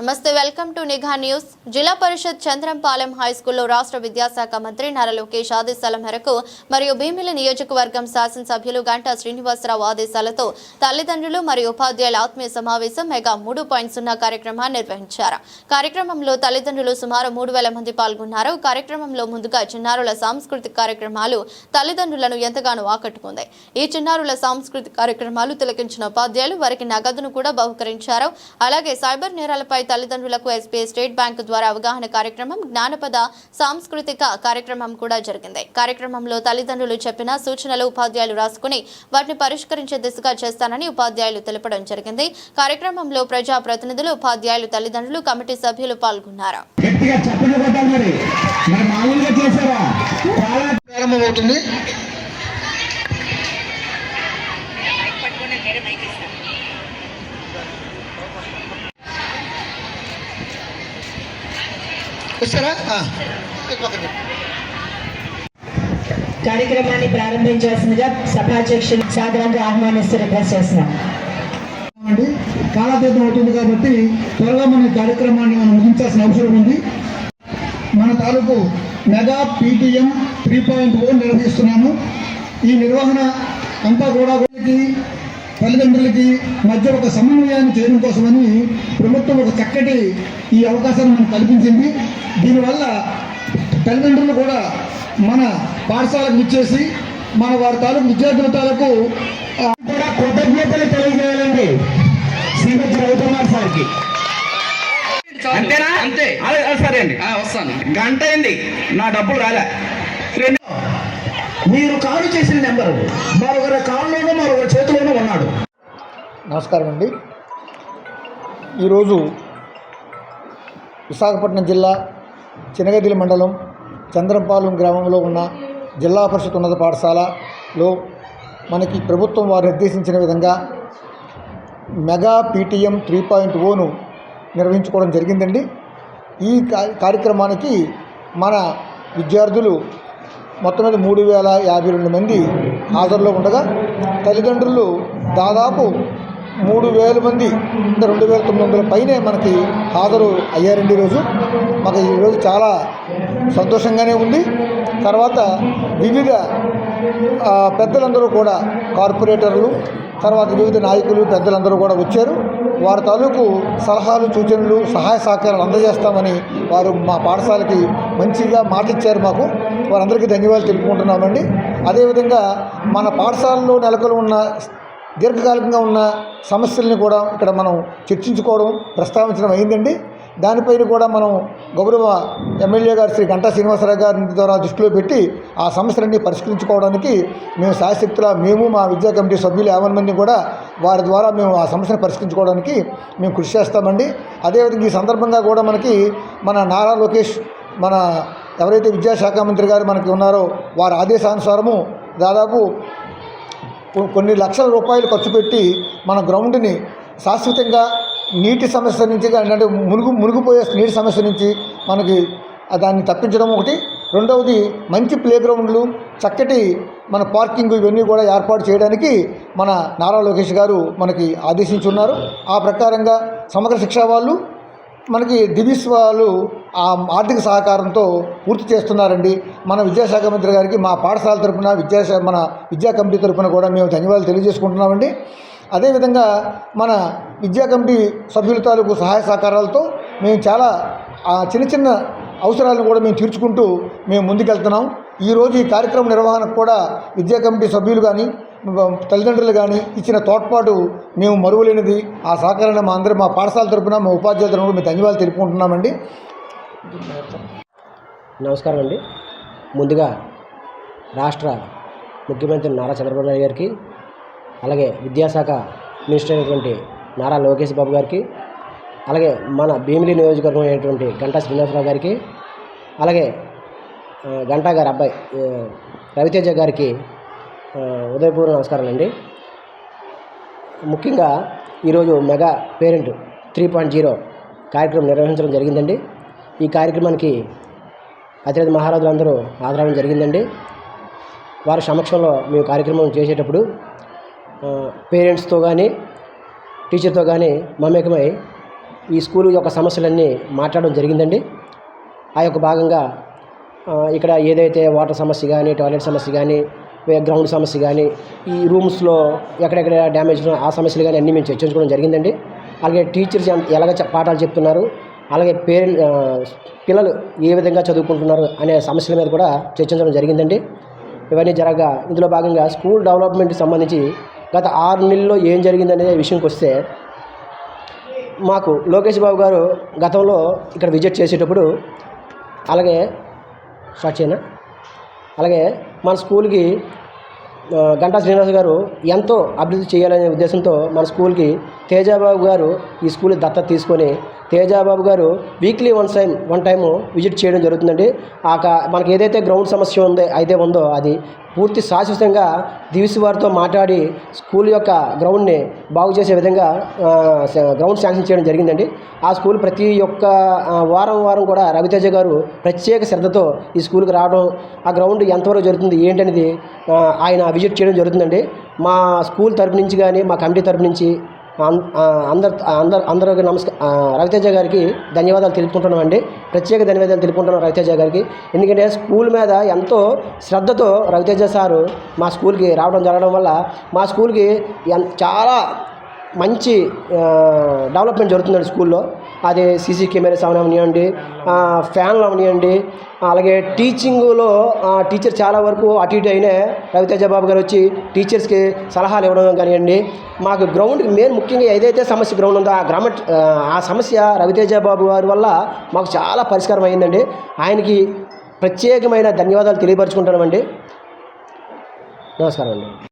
నమస్తే welcome to నిఘా news. జిల్లా పరిషత్ చంద్రంపాలెం హై స్కూల్లో రాష్ట్ర విద్యాశాఖ మంత్రి నారా లోకేష్ ఆదేశాల మేరకు మరియు భీమిలి నియోజకవర్గం శాసనసభ్యులు గంటా శ్రీనివాసరావు ఆదేశాలతో తల్లిదండ్రులు మరియు ఉపాధ్యాయుల ఆత్మీయ సమావేశం మెగా మూడు పాయింట్ సున్నా కార్యక్రమాన్ని నిర్వహించారు. కార్యక్రమంలో తల్లిదండ్రులు సుమారు మూడు వేల మంది పాల్గొన్నారు. కార్యక్రమంలో ముందుగా చిన్నారుల సాంస్కృతిక కార్యక్రమాలు తల్లిదండ్రులను ఎంతగానో ఆకట్టుకుంది. ఈ చిన్నారుల సాంస్కృతిక కార్యక్రమాలు తిలకించిన ఉపాధ్యాయులు వారికి నగదును కూడా బహుకరించారు. అలాగే సైబర్ నేరాలపై తల్లిదండ్రులకు ఎస్బీఐ స్టేట్ బ్యాంకు ద్వారా అవగాహన కార్యక్రమం జ్ఞానపద సాంస్కృతిక కార్యక్రమం కూడా జరిగింది. కార్యక్రమంలో తల్లిదండ్రులు చెప్పిన సూచనలు ఉపాధ్యాయులు రాసుకుని వాటిని పరిష్కరించే దిశగా చేస్తానని ఉపాధ్యాయులు తెలపడం జరిగింది. కార్యక్రమంలో ప్రజా ప్రతినిధులు ఉపాధ్యాయులు తల్లిదండ్రులు కమిటీ సభ్యులు పాల్గొన్నారు. గట్టిగా కార్యక్రమాన్ని ప్రారంభించాల్సిందిగా సభాధ్యక్షులు సాధారణంగా ఆహ్వానిస్తూ రిక్వెస్ట్ చేస్తున్నాం. కాలతీతం అవుతుంది కాబట్టి త్వరగా మన కార్యక్రమాన్ని మనం ముగించాల్సిన అవసరం ఉంది. మన తాలూకు mega PTM three point O నిర్వహిస్తున్నాము. ఈ నిర్వహణ అంతా కూడా తల్లిదండ్రులకి మధ్య ఒక సమన్వయాన్ని చేయడం కోసమని ప్రభుత్వం ఒక చక్కటి ఈ అవకాశాన్ని మనకు కల్పించింది. దీనివల్ల తల్లిదండ్రులు కూడా మన పాఠశాలకు ఇచ్చేసి మన వారి తాలూకు విద్యార్థుల తాలూకు కూడా కృతజ్ఞతలు తెలియజేయాలండి. శ్రీమతి రవికుమార్ సార్కి. అంతేనా? అంతే. సరే అండి. ఆ, వస్తాను. గంట అయింది. నా డబ్బులు రాలే. మీరు కాల్ చేసిన నెంబరు. మరొకరి కాల్లోనూ మరొకరి చేతిలోనూ ఉన్నాడు. నమస్కారం అండి. ఈరోజు విశాఖపట్నం జిల్లా చినగదిలి మండలం చంద్రంపాలెం గ్రామంలో ఉన్న జిల్లా పరిషత్ ఉన్నత పాఠశాలలో మనకి ప్రభుత్వం వారు నిర్దేశించిన విధంగా మెగా పీటీఎం త్రీ పాయింట్ ఓను నిర్వహించుకోవడం జరిగిందండి. ఈ కార్యక్రమానికి మన విద్యార్థులు మొత్తం మీద మూడు వేల యాభై రెండు మంది హాజరులో ఉండగా తల్లిదండ్రులు దాదాపు మూడు వేల మంది రెండు వేల తొమ్మిది వందల పైనే మనకి హాజరు అయ్యారండి ఈరోజు మాకు ఈరోజు చాలా సంతోషంగానే ఉంది. తర్వాత వివిధ పెద్దలందరూ కూడా కార్పొరేటర్లు తర్వాత వివిధ నాయకులు పెద్దలందరూ కూడా వచ్చారు. వారి తాలూకు సలహాలు సూచనలు సహాయ సహకారాలు అందజేస్తామని వారు మా పాఠశాలకి మంచిగా మాటిచ్చారు మాకు. వారందరికీ ధన్యవాదాలు తెలుపుకుంటున్నామండి. అదేవిధంగా మన పాఠశాలలో నెలకొని ఉన్న దీర్ఘకాలికంగా ఉన్న సమస్యల్ని కూడా ఇక్కడ మనం చర్చించుకోవడం ప్రస్తావించడం అయిందండి. దానిపైన కూడా మనం గౌరవ ఎమ్మెల్యే గారు శ్రీ గంటా శ్రీనివాసరావు గారి ద్వారా దృష్టిలో పెట్టి ఆ సమస్యలన్నీ పరిష్కరించుకోవడానికి మేము శాయశక్తుల మేము మా విద్యా కమిటీ సభ్యులు యాభై మంది కూడా వారి ద్వారా మేము ఆ సమస్యను పరిష్కరించుకోవడానికి మేము కృషి చేస్తామండి. అదేవిధంగా ఈ సందర్భంగా కూడా మనకి మన నారా లోకేష్ మన ఎవరైతే విద్యాశాఖ మంత్రి గారు మనకి ఉన్నారో వారి ఆదేశానుసారము దాదాపు కొన్ని లక్షల రూపాయలు ఖర్చు పెట్టి మన గ్రౌండ్ని శాశ్వతంగా నీటి సమస్య నుంచి అంటే మునుగు మునిగిపోయే నీటి సమస్య నుంచి మనకి దాన్ని తప్పించడం ఒకటి. రెండవది మంచి ప్లే గ్రౌండ్లు చక్కటి మన పార్కింగ్ ఇవన్నీ కూడా ఏర్పాటు చేయడానికి మన నారా లోకేష్ గారు మనకి ఆదేశించున్నారు. ఆ ప్రకారంగా సమగ్ర శిక్ష వాళ్ళు మనకి దివిస్ వాళ్ళు ఆ ఆర్థిక సహకారంతో పూర్తి చేస్తున్నారండి. మన విద్యాశాఖ మంత్రి గారికి మా పాఠశాల తరపున విద్యాశాఖ మన విద్యా కమిటీ తరపున కూడా మేము ధన్యవాదాలు తెలియజేసుకుంటున్నామండి. అదేవిధంగా మన విద్యా కమిటీ సభ్యుల తాలూకు సహాయ సహకారాలతో మేము చాలా ఆ, చిన్న చిన్న అవసరాలను కూడా మేము తీర్చుకుంటూ మేము ముందుకెళ్తున్నాం. ఈరోజు ఈ కార్యక్రమం నిర్వహణకు కూడా విద్యా కమిటీ సభ్యులు కానీ తల్లిదండ్రులు కానీ ఇచ్చిన తోడ్పాటు మేము మరువలేనిది. ఆ సహకారాన్ని మా అందరూ మా పాఠశాల తరపున మా ఉపాధ్యాయుల తరపున మేము ధన్యవాదాలు తెలుపుకుంటున్నామండి. నమస్కారం అండి ముందుగా రాష్ట్ర ముఖ్యమంత్రి నారా చంద్రబాబు నాయుడు గారికి అలాగే విద్యాశాఖ మినిస్టర్ అయినటువంటి నారా లోకేష్ బాబు గారికి అలాగే మన భీమిలి నియోజకవర్గం అయినటువంటి గంటా శ్రీనివాసరావు గారికి అలాగే గంటా గారి అబ్బాయి రవితేజ గారికి ఉదయపూర్వ నమస్కారాలండి. ముఖ్యంగా ఈరోజు mega parent three point zero కార్యక్రమం నిర్వహించడం జరిగిందండి. ఈ కార్యక్రమానికి అతిరథ మహారాజులందరూ హాజరవడం జరిగిందండి. వారి సమక్షంలో మేము కార్యక్రమం చేసేటప్పుడు పేరెంట్స్తో కానీ టీచర్తో కానీ మమేకమై ఈ స్కూల్ యొక్క సమస్యలన్నీ మాట్లాడడం జరిగిందండి. ఆ యొక్క భాగంగా ఇక్కడ ఏదైతే వాటర్ సమస్య కానీ టాయిలెట్ సమస్య కానీ గ్రౌండ్ సమస్య కానీ ఈ రూమ్స్లో ఎక్కడెక్కడ డ్యామేజ్ ఆ సమస్యలు కానీ అన్నీ మేము చర్చించుకోవడం జరిగిందండి. అలాగే టీచర్స్ ఎలాగ పాఠాలు చెప్తున్నారు అలాగే పేరెంట్ పిల్లలు ఏ విధంగా చదువుకుంటున్నారు అనే సమస్యల మీద కూడా చర్చించడం జరిగిందండి. ఇవన్నీ జరగగా ఇందులో భాగంగా స్కూల్ డెవలప్మెంట్కి సంబంధించి గత ఆరు నెలల్లో ఏం జరిగిందనే విషయంకి వస్తే మాకు లోకేష్ బాబు గారు గతంలో ఇక్కడ విజిట్ చేసేటప్పుడు అలాగే స్టార్ట్ చేయనా అలాగే మన స్కూల్కి గంటా శ్రీనివాస్ గారు ఎంతో అభివృద్ధి చేయాలనే ఉద్దేశంతో మన స్కూల్కి తేజాబాబు గారు ఈ స్కూల్ దత్తత తీసుకొని తేజాబాబు గారు weekly one time one time visit చేయడం జరుగుతుందండి. ఆ మనకి ఏదైతే గ్రౌండ్ సమస్య ఉందో అయితే ఉందో అది పూర్తి శాశ్వతంగా దివిసి వారితో మాట్లాడి స్కూల్ యొక్క గ్రౌండ్ని బాగు చేసే విధంగా గ్రౌండ్ శాంక్షన్ చేయడం జరిగిందండి. ఆ స్కూల్ ప్రతి ఒక్క వారం వారం కూడా రవితేజ గారు ప్రత్యేక శ్రద్ధతో ఈ స్కూల్కి రావడం ఆ గ్రౌండ్ ఎంతవరకు జరుగుతుంది ఏంటనేది ఆయన విజిట్ చేయడం జరుగుతుందండి. మా స్కూల్ తరపు నుంచి కానీ మా కమిటీ తరపు నుంచి అందరు అందరు అందరికి నమస్కారం రవితేజ గారికి ధన్యవాదాలు తెలుపుకుంటున్నామండి ప్రత్యేక ధన్యవాదాలు తెలుపుకుంటున్నాం రవితేజ గారికి. ఎందుకంటే స్కూల్ మీద ఎంతో శ్రద్ధతో రవితేజ సారు మా స్కూల్కి రావడం జరగడం వల్ల మా స్కూల్కి ఎన్- చాలా మంచి డెవలప్మెంట్ జరుగుతుందండి స్కూల్లో. అది సీసీ కెమెరాస్ అవనివ్వండి ఫ్యాన్లు అవనివ్వండి అలాగే టీచింగ్లో టీచర్ చాలా వరకు అటు ఇటు అయినా రవితేజ బాబు గారు వచ్చి టీచర్స్కి సలహాలు ఇవ్వడం కానివ్వండి మాకు గ్రౌండ్కి మెయిన్ ముఖ్యంగా ఏదైతే సమస్య గ్రౌండ్ ఉందో ఆ గ్రామ ఆ సమస్య రవితేజ బాబు గారి వల్ల మాకు చాలా పరిష్కారం అయిందండి. ఆయనకి ప్రత్యేకమైన ధన్యవాదాలు తెలియపరుచుకుంటామండి నమస్కారం అండి.